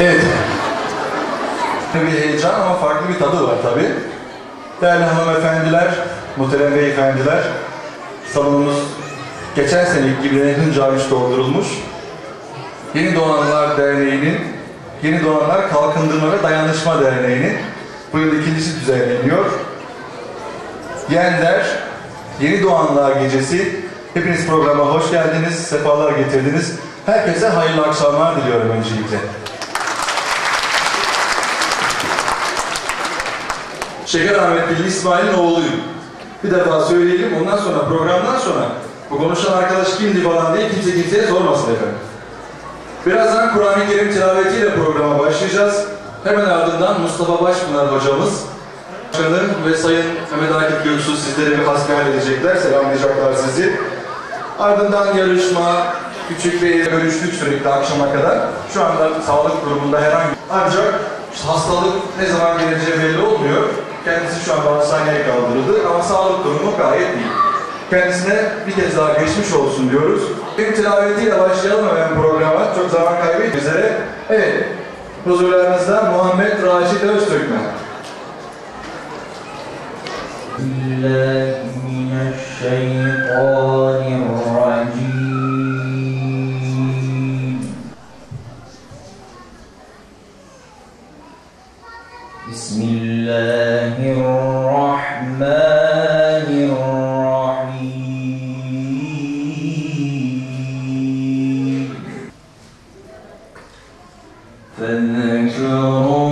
Evet. Bir heyecan ama farklı bir tadı var tabii. Değerli hanımefendiler, muhterem beyefendiler, salonumuz geçen seneki gibi hınca hınç doldurulmuş. Yeni Doğanlar Derneği'nin, Yeni Doğanlar Kalkındırma ve Dayanışma Derneği'nin bu yıl ikincisi düzenleniyor. Yender, Yeni Doğanlar Gecesi. Hepiniz programa hoş geldiniz, sefalar getirdiniz. Herkese hayırlı akşamlar diliyorum öncelikle. Şeker Ahmetli İsmail'in oğluyum. Bir defa söyleyelim, ondan sonra programdan sonra bu konuşan arkadaş kimdi falan diye kimse kimseye sormasın efendim. Birazdan Kur'an-ı Kerim tilavetiyle programa başlayacağız. Hemen ardından Mustafa Başpınar hocamız, Başkanı ve Sayın Mehmet Akif Göksu sizlere bir hasbihal edecekler, selamlayacaklar sizi. Ardından yarışma, küçük bir bölüştük sürekli akşama kadar. Şu anda sağlık durumunda herhangi ancak hastalık ne zaman geleceği belli olmuyor. Kendisi şu an hastaneye kaldırıldı ama sağlık durumu gayet iyi. Kendisine bir kez daha geçmiş olsun diyoruz. Bir tilavetiyle başlayalım hemen programa. Çok zaman kaybetmek üzere. Evet, huzurlarınızda Muhammed Raşit Öztürkmen. Bismillahirrahmanirrahim. فاذكروني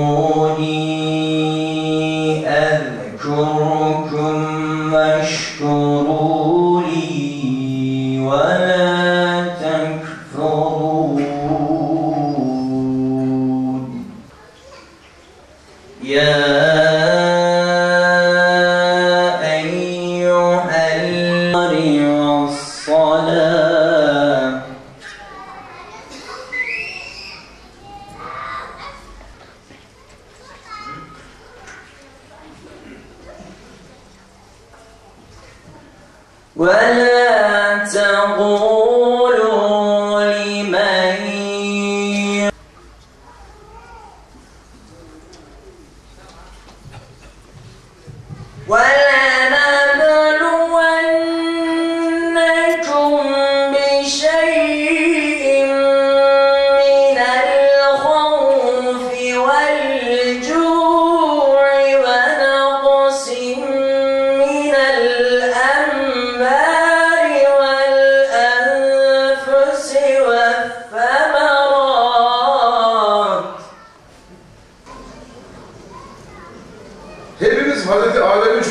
ولا تقول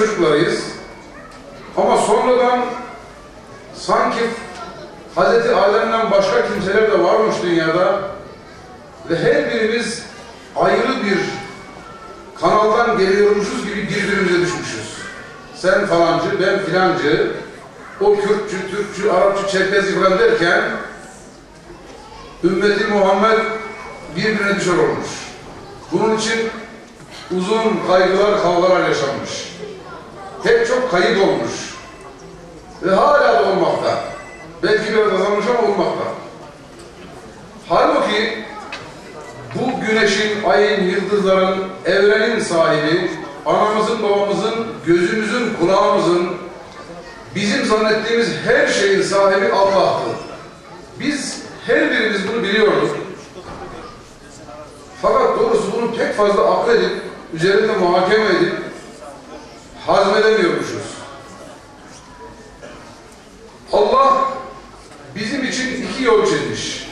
çocuklarıyız. Ama sonradan sanki Hazreti Adem'den başka kimseler de varmış dünyada ve her birimiz ayrı bir kanaldan geliyormuşuz gibi birbirimize düşmüşüz. Sen falancı, ben filancı, o Kürtçü, Türkçü, Arapçı, Çerkezi falan derken ümmeti Muhammed birbirine düşer olmuş. Bunun için uzun kaygılar, kavgalar yaşanmış. Pek çok kayıp olmuş. Ve hala da olmakta. Belki biraz azalmış ama olmakta. Halbuki bu güneşin, ayın, yıldızların, evrenin sahibi, anamızın, babamızın, gözümüzün, kulağımızın, bizim zannettiğimiz her şeyin sahibi Allah'tı. Biz her birimiz bunu biliyorduk. Fakat doğrusu bunu pek fazla akledip, üzerinde muhakeme edip hazmedemiyormuşuz. Allah bizim için iki yol çizmiş.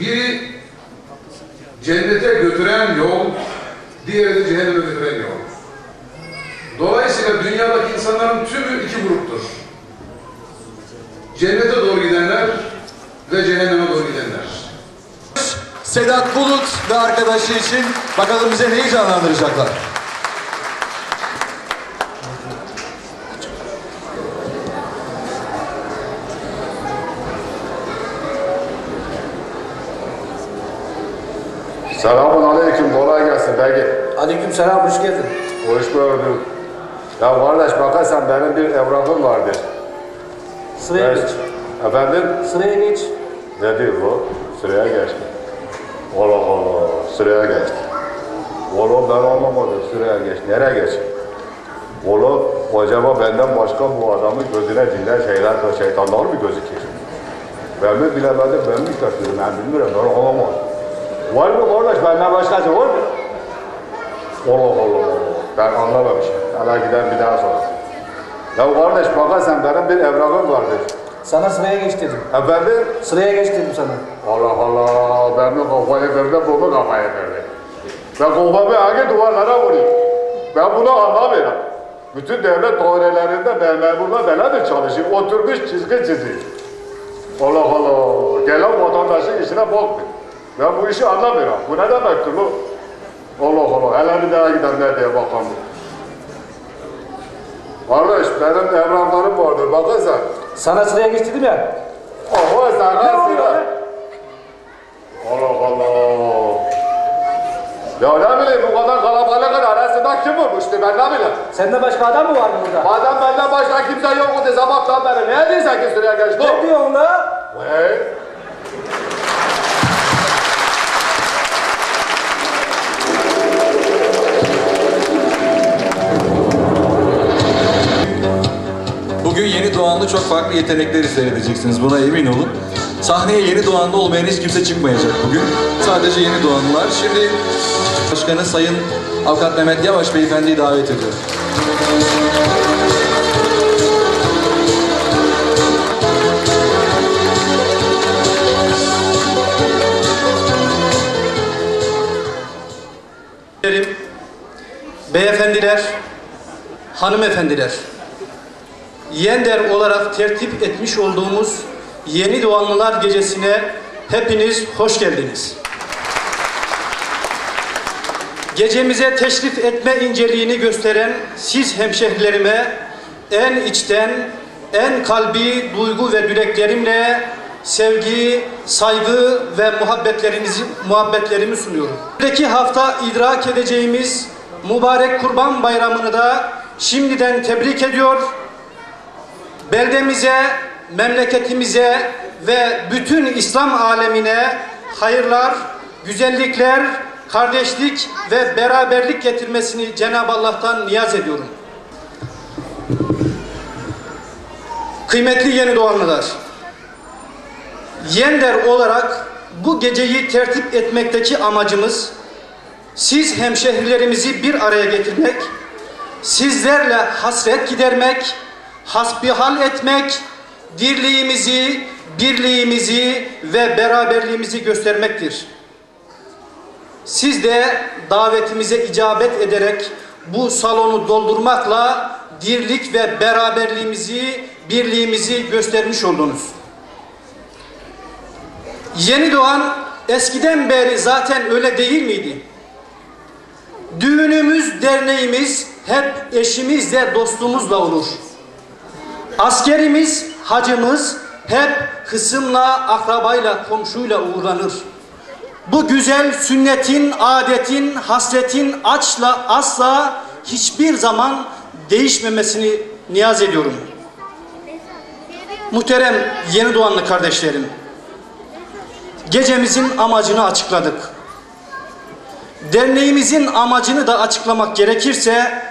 Biri cennete götüren yol, diğeri de cehenneme götüren yol. Dolayısıyla dünyadaki insanların tümü iki gruptur. Cennete doğru gidenler ve cehenneme doğru gidenler. Sedat Bulut ve arkadaşı için bakalım bize neyi canlandıracaklar. Selamun aleyküm, kolay gelsin Belki. Aleyküm selam, hoş geldin. Hoş gördüm. Ya kardeş bakarsan benim bir evrakım vardı. Sıraya geç. Efendim? Sıraya geç. Ne diyor bu? Sıraya geçme. sıraya geçti. Oğlum ben anlamadım sıraya geç. Nereye geç? Oğlum acaba benden başka bu adamın gözüne cinler şeyler şeytanlar mı gözüküyor? Ben mi bilemedim, ben mi kaçırdım, ben bilmiyorum, ben olamam. Var mı kardeş, benden başkası var mı? Allah Allah Allah, ben anlamamışım. Hala gider bir daha sonra. Ya kardeş bakarsan benim bir evrakım vardır. Sana sıraya geç dedim. Efendim? Sıraya geç dedim sana. Allah Allah, ben mi kafayı verdim, bu mu kafayı verdi? Ben kafamı hangi duvarlara vurayım? Ben bunu anlamıyorum. Bütün devlet dairelerinde ben memurla beraber çalışayım, oturmuş çizgi çizeyim. Allah Allah, gelen vatandaşın işine bakmıyor. Ben bu işi anlamıyorum. Bu ne demektir bu? Allah Allah, hele bir daha ne diye bakalım. Kardeş, benim evraklarım vardır, bakın. Sana sıraya geç dedim ya. Oho, sen Ne be? Allah Allah. Ya ne bileyim bu kadar kalabalığın arasında kim vurmuştu ben ne bileyim. Sende başka adam mı var burada? Madem benden başka kimse yok mu sabahtan beri ne diyorsun ki sıraya geçti? Ne diyorsun la? Vay. Doğanlı çok farklı yetenekleri seyredeceksiniz. Buna emin olun. Sahneye yeni doğanlı olmayan hiç kimse çıkmayacak bugün. Sadece yeni doğanlılar. Şimdi Başkanı Sayın Avukat Mehmet Yavaş Beyefendi'yi davet ediyorum. Beyefendiler, hanımefendiler, Yender olarak tertip etmiş olduğumuz Yeni Doğanlılar Gecesi'ne hepiniz hoş geldiniz. Gecemize teşrif etme inceliğini gösteren siz hemşehrilerime en içten, en kalbi duygu ve dileklerimle sevgi, saygı ve muhabbetlerinizi muhabbetlerimi sunuyorum. Önümüzdeki hafta idrak edeceğimiz mübarek Kurban Bayramı'nı da şimdiden tebrik ediyor. Beldemize, memleketimize ve bütün İslam alemine hayırlar, güzellikler, kardeşlik ve beraberlik getirmesini Cenab-ı Allah'tan niyaz ediyorum. Kıymetli yeni doğanlılar, Yender olarak bu geceyi tertip etmekteki amacımız siz hemşehrilerimizi bir araya getirmek, sizlerle hasret gidermek, hasbihal etmek, dirliğimizi, birliğimizi ve beraberliğimizi göstermektir. Siz de davetimize icabet ederek bu salonu doldurmakla dirlik ve beraberliğimizi, birliğimizi göstermiş oldunuz. Yeni doğan eskiden beri zaten öyle değil miydi? Düğünümüz, derneğimiz hep eşimizle, dostumuzla olur. Askerimiz, hacımız hep hısımla, akrabayla, komşuyla uğurlanır. Bu güzel sünnetin, adetin, hasretin açla asla hiçbir zaman değişmemesini niyaz ediyorum. Muhterem yeni doğanlı kardeşlerim, gecemizin amacını açıkladık. Derneğimizin amacını da açıklamak gerekirse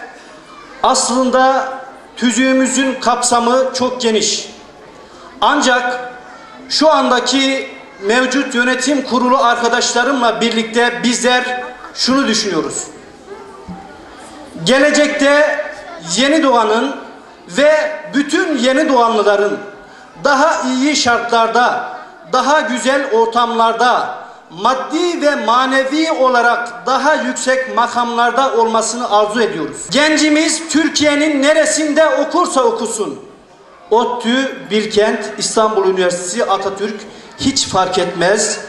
aslında tüzüğümüzün kapsamı çok geniş. Ancak şu andaki mevcut yönetim kurulu arkadaşlarımla birlikte bizler şunu düşünüyoruz. Gelecekte yeni doğanın ve bütün yeni doğanlıların daha iyi şartlarda, daha güzel ortamlarda, maddi ve manevi olarak daha yüksek makamlarda olmasını arzu ediyoruz. Gencimiz Türkiye'nin neresinde okursa okusun, ODTÜ, Bilkent, İstanbul Üniversitesi, Atatürk hiç fark etmez.